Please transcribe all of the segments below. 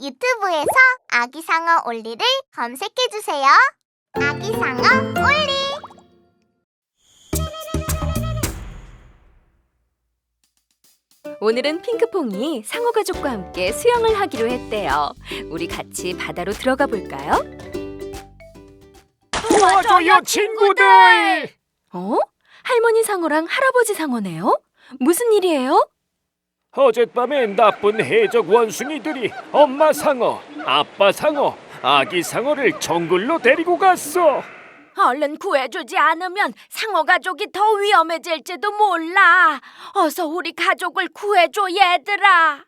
유튜브에서 아기상어 올리를 검색해주세요. 아기상어 올리! 오늘은 핑크퐁이 상어 가족과 함께 수영을 하기로 했대요. 우리 같이 바다로 들어가 볼까요? 도와줘요 친구들! 어? 할머니 상어랑 할아버지 상어네요? 무슨 일이에요? 어젯밤에 나쁜 해적 원숭이들이 엄마 상어, 아빠 상어, 아기 상어를 정글로 데리고 갔어. 얼른 구해주지 않으면 상어 가족이 더 위험해질지도 몰라. 어서 우리 가족을 구해줘, 얘들아.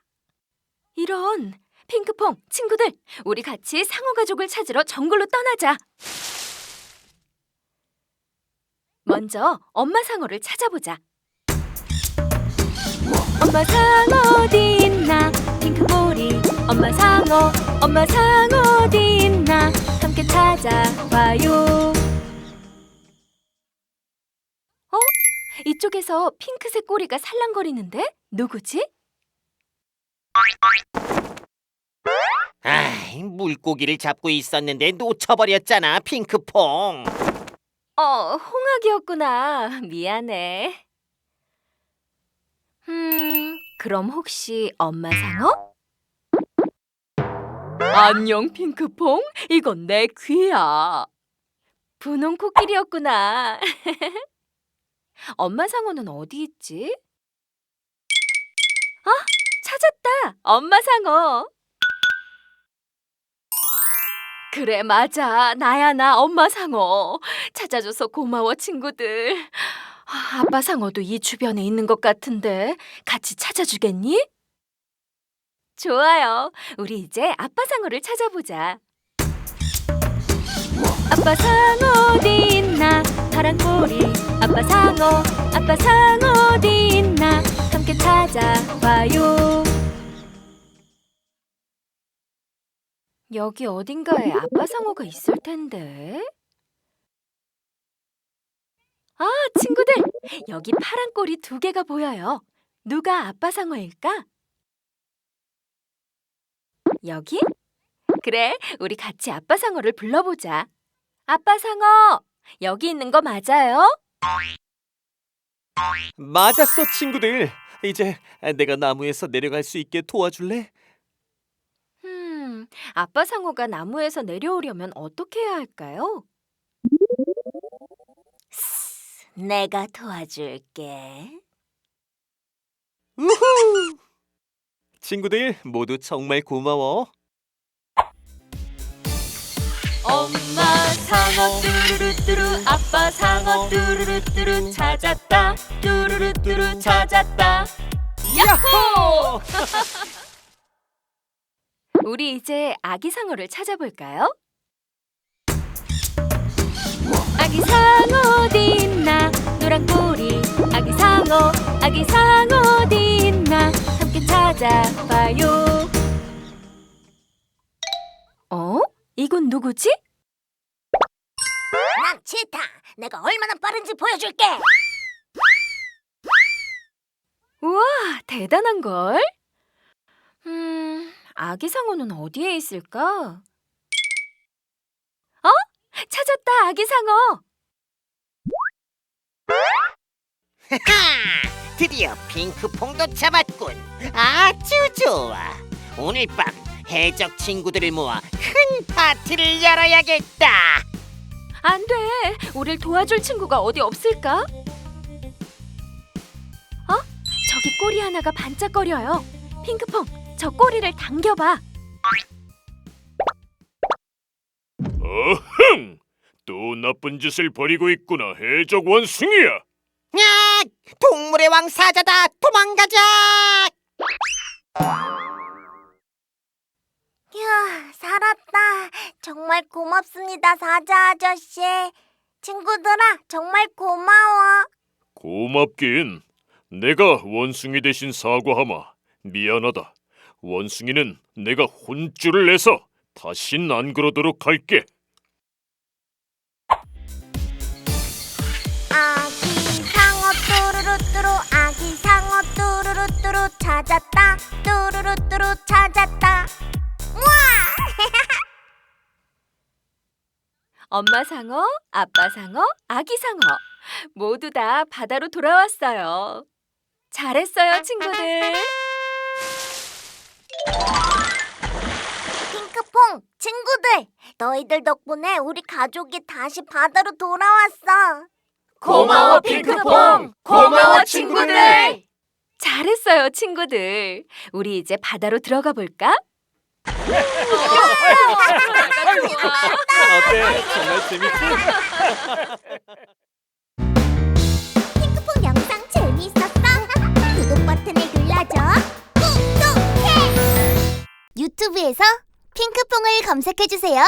이런 핑크퐁 친구들, 우리 같이 상어 가족을 찾으러 정글로 떠나자. 먼저 엄마 상어를 찾아보자. 엄마 상어 어디 있나? 핑크볼이 엄마 상어, 엄마 상어 어디 있나? 함께 찾아봐요. 어? 이쪽에서 핑크색 꼬리가 살랑거리는데 누구지? 아, 물고기를 잡고 있었는데 놓쳐버렸잖아, 핑크퐁. 어, 홍학이었구나. 미안해. 음, 그럼 혹시 엄마 상어? 안녕, 핑크퐁. 이건 내 귀야. 분홍 코끼리였구나. 엄마 상어는 어디 있지? 아, 찾았다. 엄마 상어. 그래, 맞아. 나야, 나 엄마 상어. 찾아줘서 고마워, 친구들. 아, 아빠 상어도 이 주변에 있는 것 같은데 같이 찾아주겠니? 좋아요. 우리 이제 아빠 상어를 찾아보자. 아빠 상어 어디 있나? 파란 꼬리. 아빠 상어, 아빠 상어 어디 있나? 함께 찾아봐요. 여기 어딘가에 아빠 상어가 있을 텐데. 아, 친구들! 여기 파란 꼬리 두 개가 보여요. 누가 아빠 상어일까? 여기? 그래, 우리 같이 아빠 상어를 불러보자. 아빠 상어! 여기 있는 거 맞아요? 맞았어, 친구들. 이제 내가 나무에서 내려갈 수 있게 도와줄래? 음, 아빠 상어가 나무에서 내려오려면 어떻게 해야 할까요? 내가 도와줄게. 우후! 친구들 모두 정말 고마워. 엄마 상어 뚜루루뚜루 아빠 상어 뚜루루뚜루 찾았다 뚜루루뚜루 찾았다 야호! 우리 이제 아기 상어를 찾아볼까요? 아기 상어 어디 있나 노란 꼬리 아기 상어 아기 상어 어디 있나 함께 찾아봐요 어? 이건 누구지? 난 치타! 내가 얼마나 빠른지 보여줄게! 우와, 대단한걸? 음, 아기 상어는 어디에 있을까? 어? 찾았다, 아기 상어! 하! 드디어 핑크퐁도 잡았군. 아주 좋아. 오늘 밤 해적 친구들을 모아 큰 파티를 열어야겠다. 안 돼! 우릴 도와줄 친구가 어디 없을까? 어? 저기 꼬리 하나가 반짝거려요. 핑크퐁, 저 꼬리를 당겨봐. 또 나쁜 짓을 벌이고 있구나 해적 원숭이야. 야! 동물의 왕 사자다. 도망가자. 휴, 살았다. 정말 고맙습니다, 사자 아저씨. 친구들아, 정말 고마워. 고맙긴. 내가 원숭이 대신 사과하마. 미안하다. 원숭이는 내가 혼쭐을 내서 다신 안 그러도록 할게. 엄마 상어, 아빠 상어, 아기 상어 모두 다 바다로 돌아왔어요. 잘했어요, 친구들. 핑크퐁, 친구들, 너희들 덕분에 우리 가족이 다시 바다로 돌아왔어. 고마워, 핑크퐁. 고마워, 친구들. 잘했어요, 친구들. 우리 이제 바다로 들어가 볼까? 어때? 정말 재밌지? 핑크퐁 영상 재미있었어? 구독 버튼을 눌러줘. 구독해! 유튜브에서 핑크퐁을 검색해주세요.